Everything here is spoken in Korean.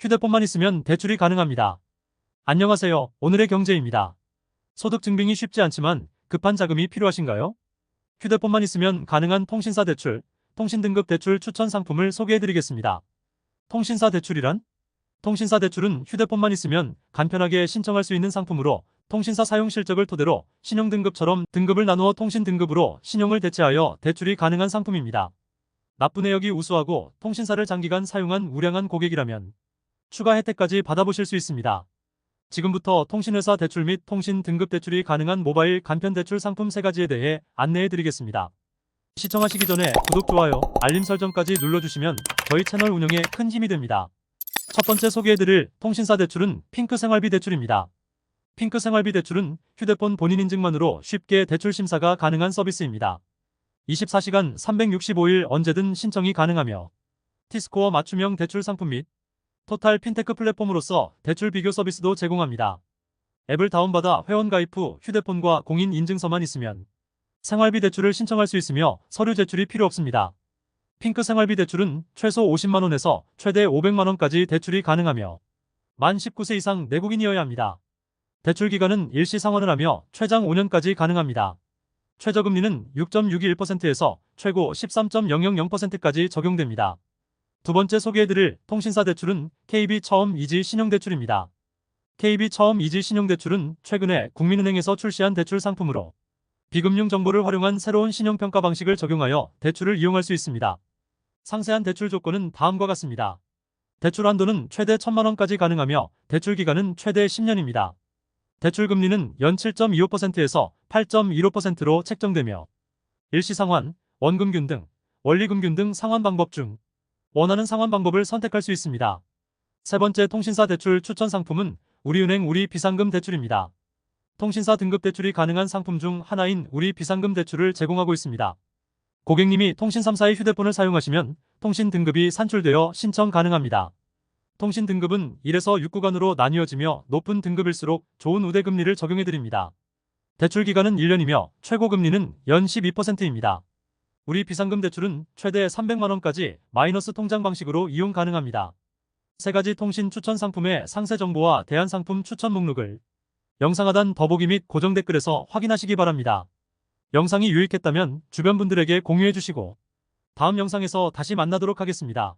휴대폰만 있으면 대출이 가능합니다. 안녕하세요. 오늘의 경제입니다. 소득 증빙이 쉽지 않지만 급한 자금이 필요하신가요? 휴대폰만 있으면 가능한 통신사 대출, 통신등급 대출 추천 상품을 소개해드리겠습니다. 통신사 대출이란? 통신사 대출은 휴대폰만 있으면 간편하게 신청할 수 있는 상품으로 통신사 사용 실적을 토대로 신용등급처럼 등급을 나누어 통신등급으로 신용을 대체하여 대출이 가능한 상품입니다. 납부 내역이 우수하고 통신사를 장기간 사용한 우량한 고객이라면 추가 혜택까지 받아보실 수 있습니다. 지금부터 통신회사 대출 및 통신 등급 대출이 가능한 모바일 간편 대출 상품 3가지에 대해 안내해 드리겠습니다. 시청하시기 전에 구독, 좋아요, 알림 설정까지 눌러주시면 저희 채널 운영에 큰 힘이 됩니다. 첫 번째 소개해드릴 통신사 대출은 핑크 생활비 대출입니다. 핑크 생활비 대출은 휴대폰 본인 인증만으로 쉽게 대출 심사가 가능한 서비스입니다. 24시간 365일 언제든 신청이 가능하며 T스코어 맞춤형 대출 상품 및 토탈 핀테크 플랫폼으로서 대출 비교 서비스도 제공합니다. 앱을 다운받아 회원 가입 후 휴대폰과 공인 인증서만 있으면 생활비 대출을 신청할 수 있으며 서류 제출이 필요 없습니다. 핑크 생활비 대출은 최소 50만원에서 최대 500만원까지 대출이 가능하며 만 19세 이상 내국인이어야 합니다. 대출 기간은 일시 상환을 하며 최장 5년까지 가능합니다. 최저금리는 6.61%에서 최고 13.000%까지 적용됩니다. 두 번째 소개해드릴 통신사 대출은 KB 처음 이지 신용대출입니다. KB 처음 이지 신용대출은 최근에 국민은행에서 출시한 대출 상품으로 비금융 정보를 활용한 새로운 신용평가 방식을 적용하여 대출을 이용할 수 있습니다. 상세한 대출 조건은 다음과 같습니다. 대출 한도는 최대 1천만원까지 가능하며 대출 기간은 최대 10년입니다. 대출 금리는 연 7.25%에서 8.15%로 책정되며 일시상환, 원금균 등 원리금균 등 상환 방법 중 원하는 상환 방법을 선택할 수 있습니다. 세 번째 통신사 대출 추천 상품은 우리은행 우리 비상금 대출입니다. 통신사 등급 대출이 가능한 상품 중 하나인 우리 비상금 대출을 제공하고 있습니다. 고객님이 통신 3사의 휴대폰을 사용하시면 통신 등급이 산출되어 신청 가능합니다. 통신 등급은 1에서 6구간으로 나뉘어지며 높은 등급일수록 좋은 우대 금리를 적용해 드립니다. 대출 기간은 1년이며 최고 금리는 연 12%입니다. 우리 비상금 대출은 최대 300만원까지 마이너스 통장 방식으로 이용 가능합니다. 세 가지 통신 추천 상품의 상세 정보와 대안 상품 추천 목록을 영상 하단 더보기 및 고정 댓글에서 확인하시기 바랍니다. 영상이 유익했다면 주변 분들에게 공유해 주시고 다음 영상에서 다시 만나도록 하겠습니다.